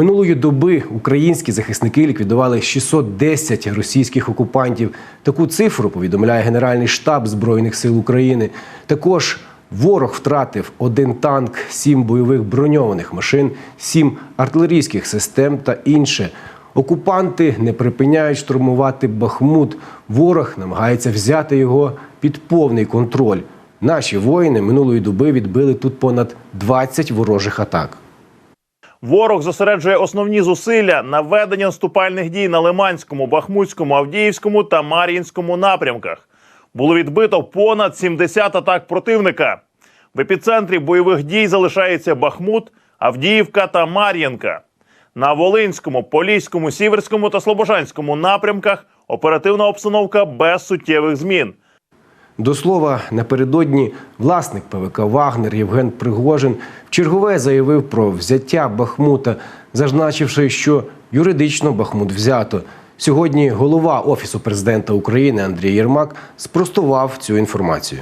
Минулої доби українські захисники ліквідували 610 російських окупантів. Таку цифру повідомляє Генеральний штаб Збройних сил України. Також ворог втратив один танк, сім бойових броньованих машин, сім артилерійських систем та інше. Окупанти не припиняють штурмувати Бахмут. Ворог намагається взяти його під повний контроль. Наші воїни минулої доби відбили тут понад 20 ворожих атак. Ворог зосереджує основні зусилля на ведення наступальних дій на Лиманському, Бахмутському, Авдіївському та Мар'їнському напрямках. Було відбито понад 70 атак противника. В епіцентрі бойових дій залишається Бахмут, Авдіївка та Мар'їнка. На Волинському, Поліському, Сіверському та Слобожанському напрямках оперативна обстановка без суттєвих змін. До слова, напередодні власник ПВК Вагнер Євген Пригожин чергове заявив про взяття Бахмута, зазначивши, що юридично Бахмут взято. Сьогодні голова Офісу президента України Андрій Єрмак спростував цю інформацію.